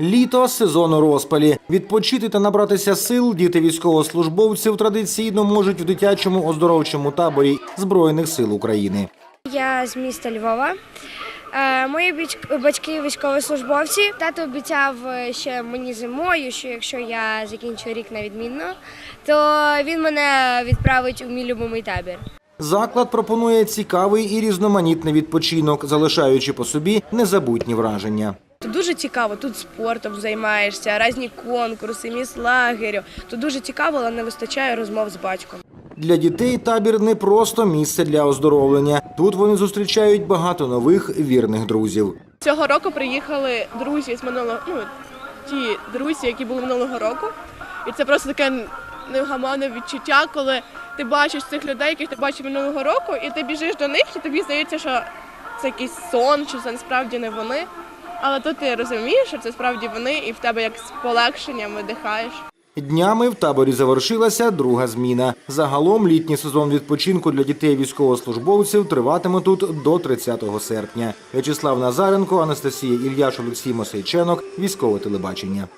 Літо сезон у розпалі. Відпочити та набратися сил діти військовослужбовців традиційно можуть в дитячому оздоровчому таборі Збройних сил України. Я з міста Львова. Е, Мої батьки військовослужбовці. Тато обіцяв е, ще мені зимою, що якщо я закінчу рік на відмінно, то він мене відправить у мій любимий табір. Заклад пропонує цікавий і різноманітний відпочинок, залишаючи по собі незабутні враження. Тут дуже цікаво, тут спортом займаєшся, різні конкурси, міс лагерю. Тут дуже цікаво, але не вистачає розмов з батьком. Для дітей табір не просто місце для оздоровлення. Тут вони зустрічають багато нових вірних друзів. Цього року приїхали друзі з минулого, ну ті друзі, які були минулого року. І це просто таке негаманне відчуття, коли ти бачиш цих людей, яких ти бачив минулого року, і ти біжиш до них, і тобі здається, що це якийсь сон, чи це насправді не вони. Але тут ти розумієш, що це справді вони, і в тебе як з полегшенням видихаєш. Днями в таборі завершилася друга зміна. Загалом літній сезон відпочинку для дітей військовослужбовців триватиме тут до 30 серпня. В'ячеслав Назаренко, Анастасія Ільяш, Олексій Мосейченок, військове телебачення.